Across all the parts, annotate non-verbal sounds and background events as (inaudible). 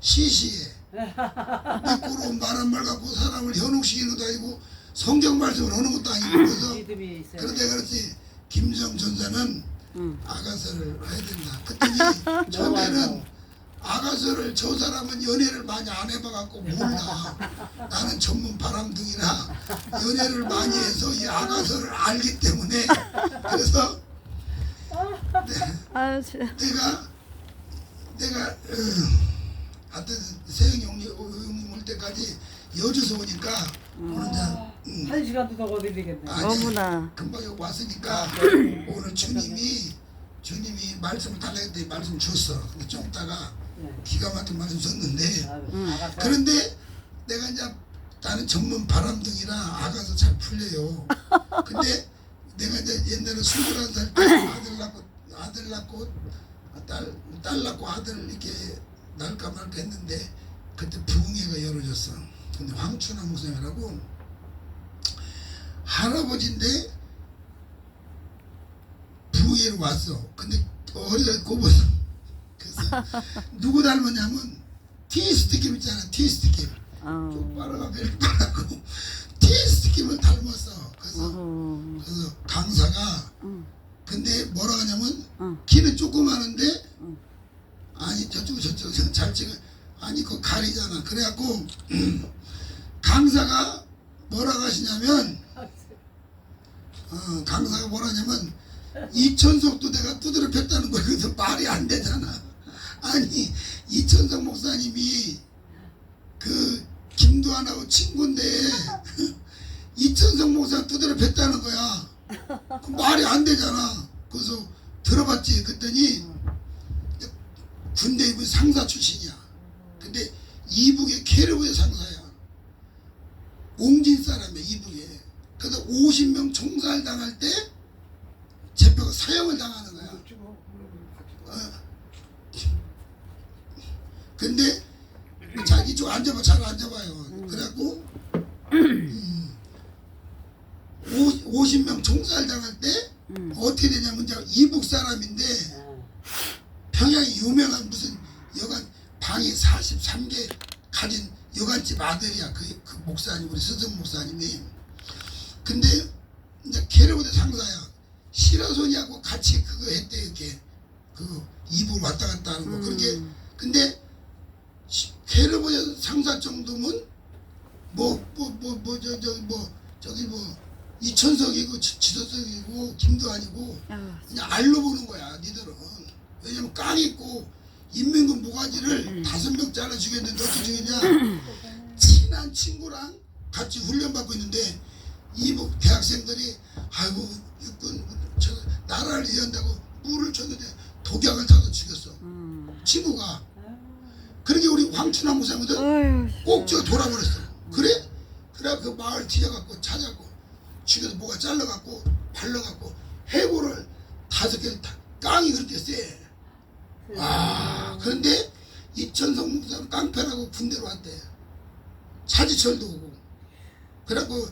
시시해 미꾸로 말한 말 갖고 사람을 현혹시키는 것도 아니고 성경 말씀을 하는 것도 아니고 그래서 (laughs) 믿음이. 그런데 그렇지 김정 전사는 응. 아가서를 해야 된다. 그랬더니 (laughs) 처음에는 아가서를 저 사람은 연애를 많이 안 해봐갖고 몰라. 나는 전문 바람둥이라 연애를 많이 해서 이 아가서를 알기 때문에 그래서 아유, 참. 내가 내가 어, 하여튼 세영 형님 형님 올 때까지 여주서 오니까 오늘 이제 음, 한 시간도 더 거들리겠네. 아니, 어머나. 금방 여기 왔으니까 오늘 주님이 주님이 말씀을 달라고 했더니 말씀 줬어. 근데 좀 있다가 네. 기가 막힌 말씀 줬는데 아, 알아서. 그런데 내가 이제 나는 전문 바람둥이라 아가서 잘 풀려요. (laughs) 근데 내가 이제 옛날에 21살 때 아들 낳고 아들 낳고 딸, 딸 낳고 아들 이렇게 날까 말까 했는데 그때 부흥회가 열어졌어. 근데 황춘화 목사님이라고 할아버지인데 부흥회를 왔어. 근데 허리가 굽어서 그래서 누구 닮았냐면 티스트김 있잖아 티스트김 어. 이렇게 빨아고 티스트김을 닮았어. 그래서 어. 그래서 강사가 응. 근데 뭐라 하냐면 응. 키는 조그마한데 응. 아니 저쪽 저쪽 저잘 찍어. 아니 그거 가리잖아. 그래갖고 음, (clears throat) 강사가 뭐라고 하시냐면 어, 강사가 뭐라 하냐면 이천석도 내가 두드려 팼다는 거야 그래서 말이 안 되잖아. 아니 이천석 목사님이 그 김두한하고 친구인데 (laughs) 이천석 목사 두드려 팼다는 거야. 그 말이 안 되잖아. 그래서 들어봤지. 그랬더니 군대 입은 상사 출신이야. 근데 이북의 케르브의 상사야. 옹진 사람이야 이북에. 그래서 50명 총살 당할 때 제표가 사형을 당하는 거야. 어. 근데 자기 쪽 앉아봐 잘 앉아봐요. 그래갖고 음, 50명 총살 당할 때 음. 어떻게 되냐면 이제 이북 사람인데 평양에 유명한 무슨 여관 방이 43개 가진 여관집 아들이야. 그, 그 목사님 우리 스승 목사님이. 근데 이제 케르보드 상사야. 시라소니하고 같이 그거 했대 이렇게. 그 이북 왔다 갔다 하는 거. 그렇게. 근데 케르보드 상사 정도면 뭐 뭐 뭐 뭐 저 저 뭐 저기 뭐 이천석이고 지- 지도석이고 김도환이고 아유, 그냥 알로 보는 거야 니들은 왜냐면 깡 있고 인민군 모가지를 다섯 명 잘라 죽였는데 어떻게 죽였냐 친한 친구랑 같이 훈련 받고 있는데 이북 대학생들이 아이고 육군 저 나라를 위한다고 물을 줬는데 독약을 타서 죽였어 음. 친구가 그러게 우리 황춘화 목사님들 어휴. 꼭지가 돌아버렸어. 그래? 그래 그 마을 뒤져갖고 찾았고 죽여서 뭐가 잘라갖고 발라갖고 해골을 다섯 개를 다 깡이 그렇게 세. 아 그런데 이천성 목사는 깡패라고 군대로 왔대. 차지철도 오고. 그래갖고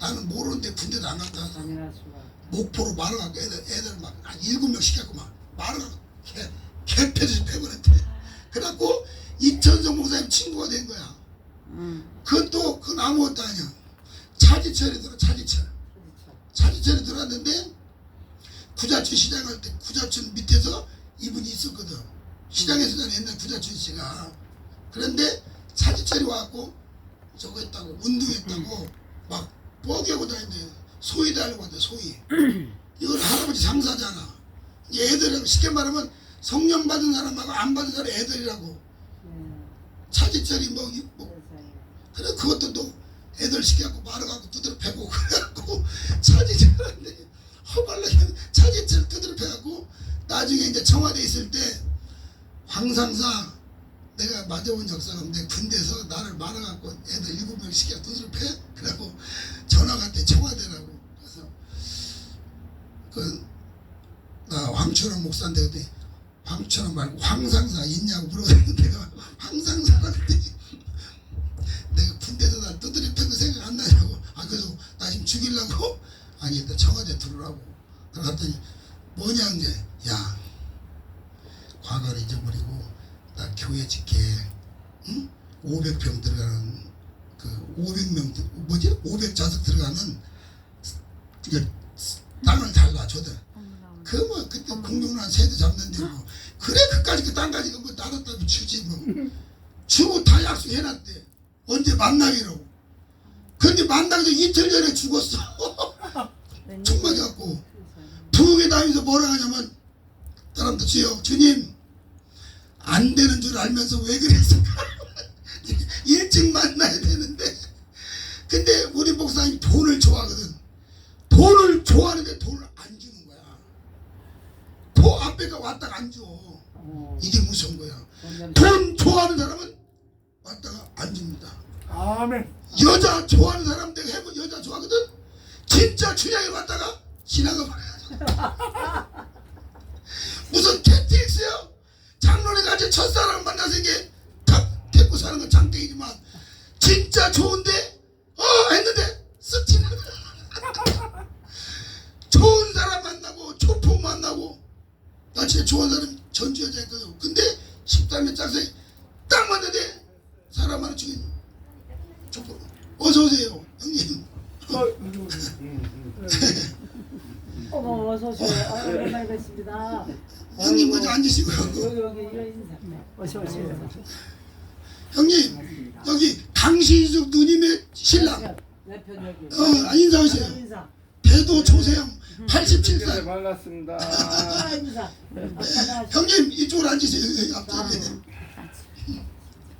나는 모르는데 군대도 안 갔다 당연할 수가. 목포로 말아갖고 애들 애들 막 한 일곱 명 시켰고 막 말아갖고 개 개패듯이 패버렸대. 그래갖고 이천성 목사님 친구가 된 거야. 음. 그건 또 그건 아무것도 아니야. 차지철이 들어 차지철. 차지철이 들어왔는데 구자춘 시장 할 때 구자춘 밑에서 이분이 있었거든. 시장에서 는 옛날 구자춘 씨가. 그런데 차지철이 와갖고 저거 했다고 운동했다고 막 뻐개고 다니는데 소위 달라고 한대 소위. 이건 할아버지 상사잖아. 이 애들은 쉽게 말하면 성령 받은 사람하고 안 받은 사람 애들이라고. 차지철이 뭐, 이- 뭐 그래 그것도 또 애들 시켜갖고 말아갖고 두드려 패고 그래갖고 (laughs) 차지철한테 허발나게 차지철 두드려 패갖고 나중에 이제 청와대 있을 때 황상사 내가 맞아본 역사가 없는데 군대에서 나를 말아갖고 애들 일곱 명 시켜 두드려 패 그래갖고 전화 갔대 청와대라고 그래서 그나 황춘원 목사인데 그때 황춘원 말고 황상사 있냐고 물어봤는데 내가 그랬더니 내가 군대에서 날 두드려 팬거 생각 안 나냐고. 아, 그래서 나 지금 죽이려고? 아니, 일단 청와대 들어오라고. 그랬더니 뭐냐, 이제. 야, 과거를 잊어버리고 나 교회. 이렇게 응? 500평 들어가는 그 500명 뭐지? 500 좌석 들어가는 그 땅을 달라줘도 그 뭐 그때 공룡란 새도 잡는 데고. (laughs) 그래 그까지 그 땅까지 뭐 나눴다면 주지 뭐. 주고 다 약속해놨대. 언제 만나기로. 근데 만나기 전 이틀 전에 죽었어. (laughs) 총 맞았고 부엌에 다니면서 뭐라 하냐면 사람들 주여 주님 안 되는 줄 알면서 왜 그랬을까 (laughs) 일찍 만나야 되는데 근데 우리 목사님 돈을 좋아하거든 돈을 좋아하는데 돈을 안 주는 거야 도 앞에가 왔다가 안 줘. 어, 이게 무서운 거야. 돈 좋아하는 사람은 왔다가 안 줍니다. 아멘. 여자 좋아하는 사람 내가 해본 여자 좋아하거든. 진짜 춘향이 왔다가 지나가 버려요. 무슨 캐틱스요? 장로에 같이 첫사랑 만나서 이게 탁 데리고 사는 건 장땡이지만 진짜 좋은데 어 했는데 쓱 지나가. 좋은 사람 만나고 초풍 만나고 나 진짜 좋아하는 사람 전주 여자였거든. 근데 13년 짝사이 딱 만났는데 사람 하나 죽인 초풍. 어서 오세요 형님. 어, 음, 음, 음. 어서 오세요. 아, 오랜만에 뵙습니다. 형님 먼저 앉으시고 여기 여기 이런 인사. 어서 오세요. 형님 여기 강신숙 누님의 신랑 내편 여기. 어 인사하세요 인사. 배도 조세영 네, 87살 반갑습니다. 아 인사. 안녕하세요. 형님 이쪽으로 앉으세요 여기 앞쪽에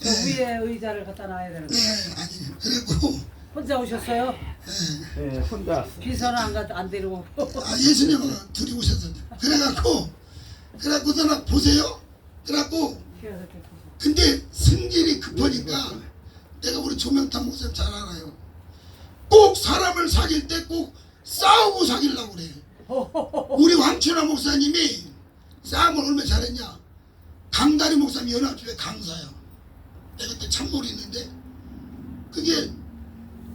저 위에 의자를 갖다 놔야 되는 거. 네 아니 그리고 혼자 오셨어요? 네, 혼자. 비서는 안, 가, 안 데리고. 아 예수님은 둘이 오셨어요 그래갖고 그래갖고 너나 보세요 그래갖고 근데 승질이 급하니까 내가 우리 조명탄 목사님 잘 알아요 꼭 사람을 사귈 때 꼭 싸우고 사귀려고 그래 우리 왕춘하 목사님이 싸움을 얼마나 잘했냐 강다리 목사님 연합집회 강사야 내가 그때 참모를 했는데 그게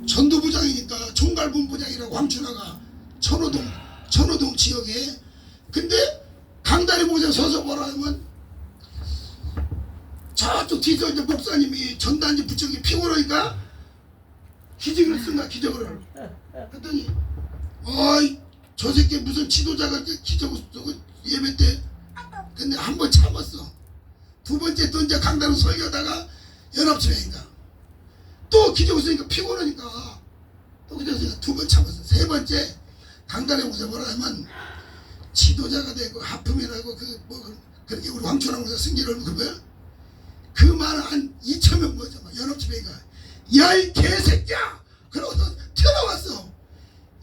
전도부장이니까 총괄본부장이라고 왕춘하가 천호동 천호동 지역에. 근데 강다리 목사님 서서 뭐라 하면 저쪽 뒤서 이제 목사님이 전단지 부쩍이 피곤하니까 기적을 쓴가 기적을. 그랬더니 어이 저 새끼 무슨 지도자가 기적을 쓰고 예배 때. 근데 한 번 참았어. 두 번째 또 이제 강단으로 설교하다가 연합집회인가 또 기적을 쓰니까 피곤하니까 또 그래서 두번 참았어 세 번째 강단에 오서 뭐라 하면 지도자가 되고 하품이라고 그뭐 그렇게 우리 왕초랑 목사 승리를 그 뭐야 그말한 2천 명 모였잖아 연합집회가. 야 이 개새끼야! 그러고서 튀어나왔어.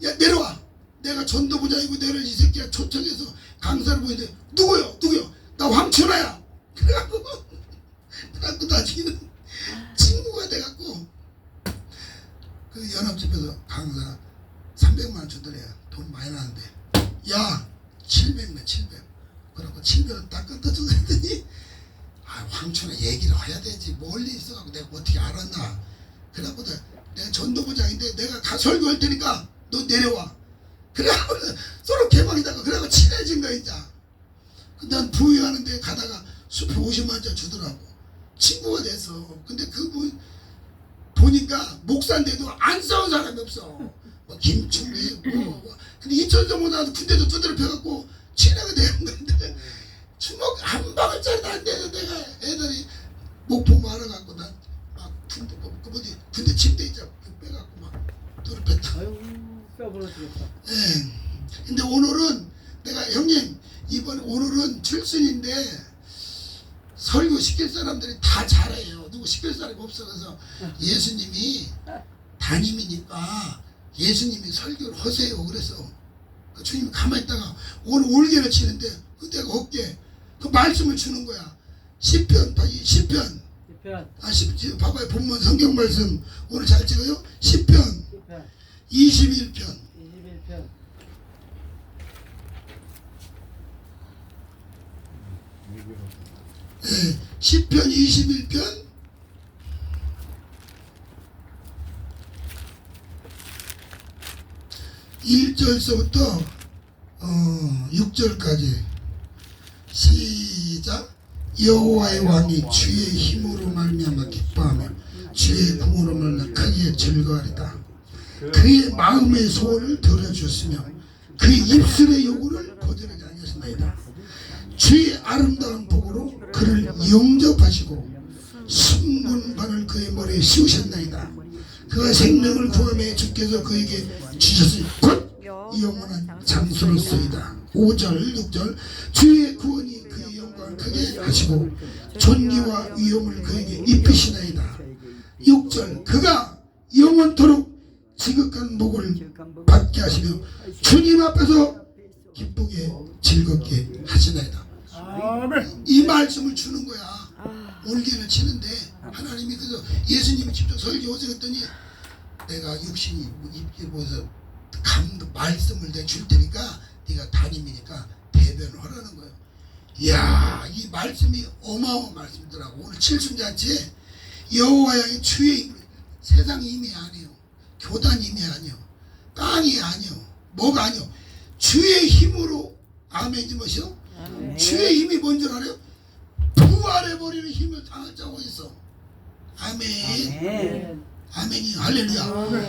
야 내려와. 내가 전도부장이고 너를 이 새끼야 초청해서 강사를 보이는데 누구요? 누구요? 나 황춘아야. (laughs) 그래갖고 (laughs) 그래갖고 나중에는 친구가 돼갖고 그 연합집에서 강사 300만 원 주더래 돈 많이 나는데. 야 700네 700 그러고 700은 딱 끊어주고 했더니 아 황춘아 얘기를 해야 되지. 멀리 있어갖고 내가 어떻게 알았나. 그래갖고 내가, 전도부장인데 내가 가 설교할 테니까 너 내려와. 그래갖고 서로 개방이다가 그래갖고 친해진 거야 이제. 근데 난 부유하는데 가다가 숲에 50만원짜리 주더라고. 친구가 됐어. 근데 그분 보니까 목사인데도 안 싸운 사람이 없어 뭐 김충래 뭐, 뭐. 근데 이천정보다 군대도 두드려 펴갖고 친하게 된 건데 주먹 한 방울짜리도 안 되는 내가 애들이 목포 말아갖고 난 막 군대 뭐, 그 뭐지 군대 침대 있잖아 빼갖고 막 두드려 아유 뼈 부러지겠다. 예. 근데 오늘은 내가 형님 이번 오늘은 출순인데 설교 시킬 사람들이 다 잘해요. 누구 시킬 사람이 없어 그래서 예수님이 담임이니까 예수님이 설교를 하세요. 그래서 그 주님이 가만히 있다가 오늘 올개를 치는데 그때가 어깨 그 말씀을 주는 거야. 시편 이 시편 이편 아 시, 지금 봐봐요 본문 성경 말씀 오늘 잘 찍어요. 시편 이편 21편 21편. 예, 10편 21편 1절서부터 어, 6절까지. 시작. 여호와의 왕이 주의 힘으로 말미암아 기뻐하며 주의 궁으로 말미암아 크게 즐거하리다 그의 마음의 소원을 들어주었으며 그의 입술의 요구를 거절하지 아니하셨나이다. 주의 아름다운 복으로 그를 영접하시고 순문반을 그의 머리에 씌우셨나이다. 그가 생명을 구함에 주께서 그에게 주셨으니 곧 영원한 장수로서이다. 5절 6절. 주의 구원이 그의 영광을 크게 하시고 존귀와 위엄을 그에게 입히시나이다. 6절 그가 영원토록 지극한 복을 받게 하시며 주님 앞에서 기쁘게 즐겁게 하시나이다. 이 말씀을 주는 거야. 올개를 치는데 하나님이 그래서 예수님이 직접 설교 오셨더니 내가 육신이 입게 보여서 감도 말씀을 내가 줄 테니까 네가 담임이니까 대변을 하라는 거예요. 이야 이 말씀이 어마어마한 말씀이더라고. 오늘 칠순잔치에 여호와 양의 주의 세상 힘이 아니에요. 교단 힘이 아니에요. 땅이 아니에요. 뭐가 아니에요. 주의 힘으로 아멘이 뭐시요 주의 힘이 뭔 줄 알아요? 부활해버리는 힘을 당하자고 있어 아멘. 네. 아멘이 할렐루야.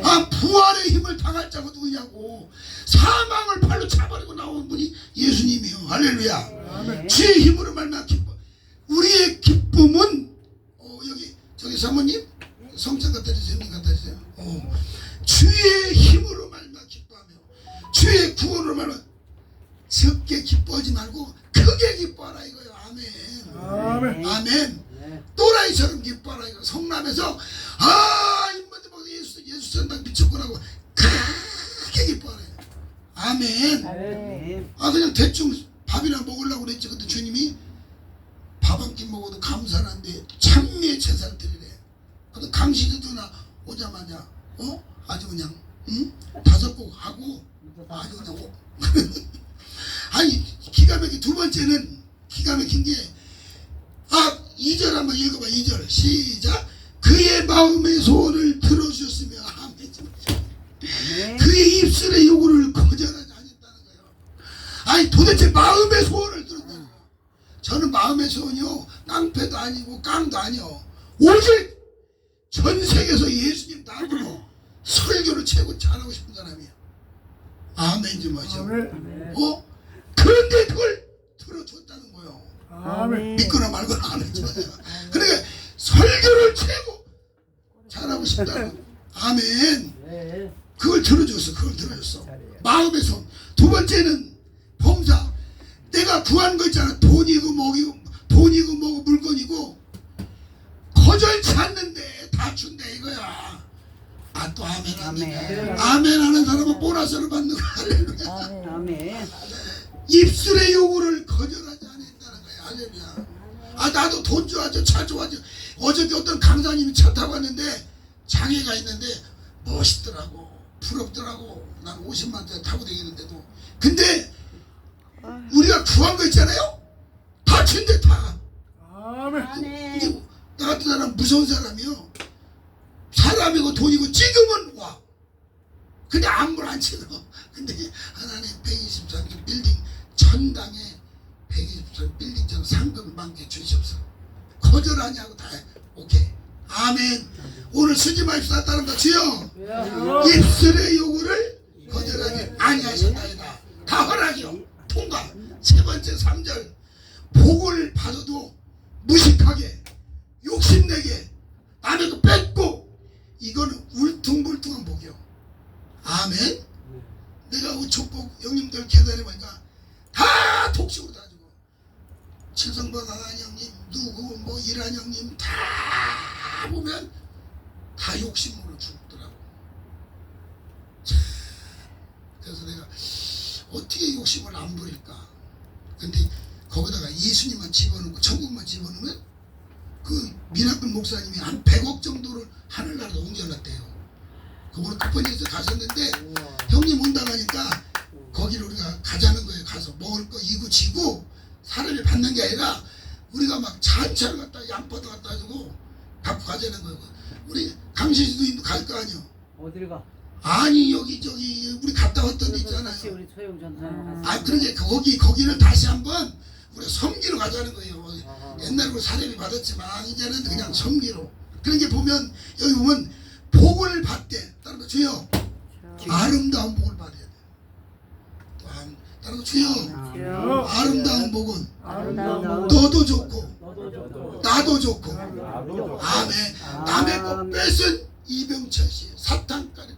아 부활의 힘을 당할 자가 누구냐고. 사망을 팔로 차버리고 나온 분이 예수님이요. 할렐루야. 주의 힘으로 말미암아 기뻐. 우리의 기쁨은 어, 여기 저기 사모님? 성찬 갖다 주세요. 님 갖다 주세요. 어, 주의 힘으로 말미암아 기뻐하며 주의 구원으로 말미암아 적게 기뻐하지 말고 크게 기뻐하라 이거요. 아멘. 아멘. 아멘. 또라이처럼 기뻐하라 이거. 성남에서 아 미쳤구나고 크게 기뻐하라. 아멘. 네. 아 그냥 대충 밥이나 먹으려고 그랬지 근데 주님이 밥 한 끼 먹어도 감사한데 찬미의 제사를 드리래. 근데 강시주도나 오자마자 어 아주 그냥 응 다섯 곡 하고 아주 그냥 오- (laughs) 아니 기가 막힌 두 번째는 기가 막힌 게 아, 2절 한번 읽어봐, 2절. 시작. 그의 마음의 소원을 들어주셨으며. 네. 그의 입술의 요구를 거절하지 않았다는 거예요. 아니, 도대체 마음의 소원을 들었다는 거예요. 저는 마음의 소원이요, 깡패도 아니고, 깡도 아니요. 오직 전 세계에서 예수님 나무로 설교를 최고 잘하고 싶은 사람이에요. 아멘 좀 하죠. 아멘. 어? 그런데 그걸 들어줬다는 거예요. 아멘. 믿거나 말거나 안 했잖아요. 그러니까 설교를 최고 잘하고 싶다. 아멘. 네. 그걸 들어줬어. 그걸 들어줬어. 마음의 손. 두 번째는 범사. 내가 구한 거 있잖아. 돈이고 뭐이고 돈이고 뭐고 물건이고 거절치 않는데 다 준다 이거야. 아 또 아멘 아멘. 아멘. 아멘 하는 사람은 보너스를 받는 거야. 할렐루야. 아멘. 입술의 요구를 거절하지 않았다는 거야. 할렐루야. 아 나도 돈 좋아하죠. 차 좋아하죠. 어저께 어떤 강사님이 차 타고 왔는데 장애가 있는데 멋있더라고. 부럽더라고. 난 50만 원 타고 다니는데도. 근데 우리가 구한 거 있잖아요. 다 준대 다. 아멘. 이게 나 같은 사람 무서운 사람이요. 사람이고 돈이고 찍으면 와. 근데 아무를 안 찍어. 근데 하나님 123층 빌딩 천당에 123 빌딩처럼 상금 만개 주시옵소서. 거절하냐고 다 해. 오케이. 아멘. 오늘 쓰지 마십시다. 따른다. 주여. 입술의 요구를 거절하지 아니하셨나이다. 다 허락이요. 통과. 세 번째 3절. 복을 받아도 무식하게 욕심내게 남의 거 뺏고 이거는 울퉁불퉁한 복이요. 아멘. 내가 우초복 형님들 계단에 보니까 다 독식으로 다 주고 칠성박 강한 형님 누구 뭐 이란 형님 다 보면 다 욕심으로 죽더라고. 참, 그래서 내가 어떻게 욕심을 안 부릴까? 근데 거기다가 예수님만 집어넣고 천국만 집어넣으면 그 미나클 목사님이 한 100억 정도를 하늘나라로 옮겨놨대요. 그거는 쿠폰에서 가셨는데 형님 온다고 하니까 거기를 우리가 가자는 거예요. 가서 먹을 거 이고 지고 사람이 받는 게 아니라 우리가 막 잔차를 갖다 양파도 갖다 주고 갖고 가자는 거예요. 우리 강시주도 갈 거 아니요. 어딜 가? 아니 여기 저기 우리 갔다 왔던 데 같이 있잖아요. 우리 소영 전사님 아 그러게 거기 거기를 다시 한번 우리 섬기러 가자는 거예요. 옛날에 우리 사례비 받았지만 이제는 그냥 섬기로. 그러니까 보면 여기 보면 복을 받대. 다른 거 주여 아름다운 복을 받아야 돼. 또 한- 다른 거 주여 아름다운 복은 아름다운 너도 좋고 나도 좋고. 아멘 남의 것 뺏은 이병철 씨 사탕가리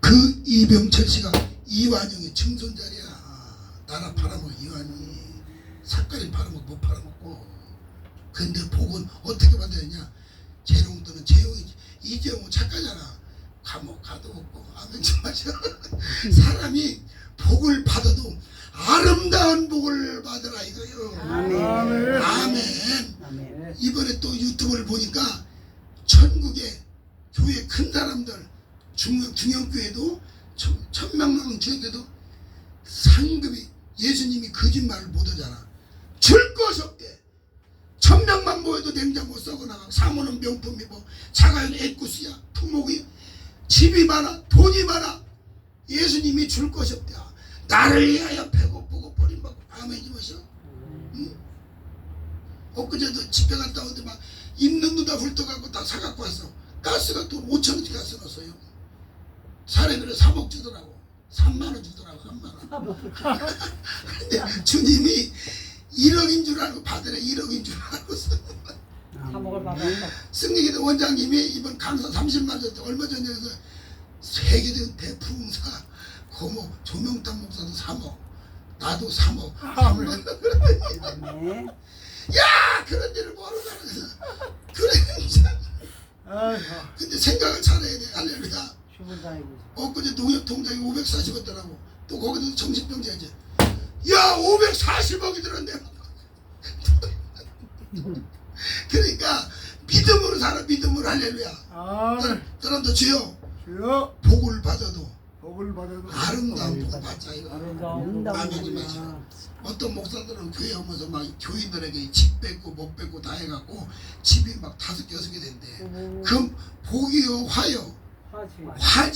그 이병철 씨가 이완영의 증손자리야. 나라 팔아먹은 이완영이. 삭가리 팔아먹고 못 팔아먹고. 근데 복은 어떻게 받아야냐? 재롱도는 재용이지. 이재용은 착하잖아. 감옥 가도 없고 아멘 좀 하셔 사람이 복을 받아도 아름다운 복을 받으라 이거요. 아멘. 아멘. 아멘. 이번에 또 유튜브를 보니까 천국의 교회 큰 사람들 중형 중형교회도 천- 천명만 교회도 상급이 예수님이 거짓말을 못하잖아. 줄 것이 없대 천명만 모여도 냉장고 썩어 나가. 사모는 명품이고 자가는 애꾸스야 품목이. 집이 많아 돈이 많아. 예수님이 줄 것이 없대. 나를 위하여 배고프고 버림받고 아멘이 뭐셔 응? 엊그제도 집회 갔다 오는데 막 있는 누다 훑어갖고 다 사갖고 왔어. 가스가 돈 5천 원씩 가스 넣었어요. 사례비를 3억 주더라고. 3만 원 주더라고. 3만 원. 근데 주님이 1억인 줄 알고 받으래 1억인 줄 알고 다 먹을 받았다. 승리기도 원장님이 이번 강사 30만 원. 얼마 전에 서 세계적인 대풍사 고모 조명탄 목사도 3억 나도 3억 아멘. (laughs) 야 그런 일을 모르잖아 그래. 근데 생각을 잘해야 돼. 할렐루야. 엊그제 농협 통장이 540원 더라고. 또 거기도 정신병자지 야 540억이 들었네. (laughs) 그러니까 믿음으로 살아 믿음으로. 할렐루야. 아멘. 그런데 주여. 주여. 복을 받아도 복을 받아도 아름다운 복을 받자 이거. 아름다운 아멘이 복이구나. 어떤 목사들은 교회 오면서 막 교인들에게 집 뺏고 못 뺏고 다 해갖고 집이 막 다섯 개 여섯 개 된대. 음, 그럼 복이요 화요? 하지. 화지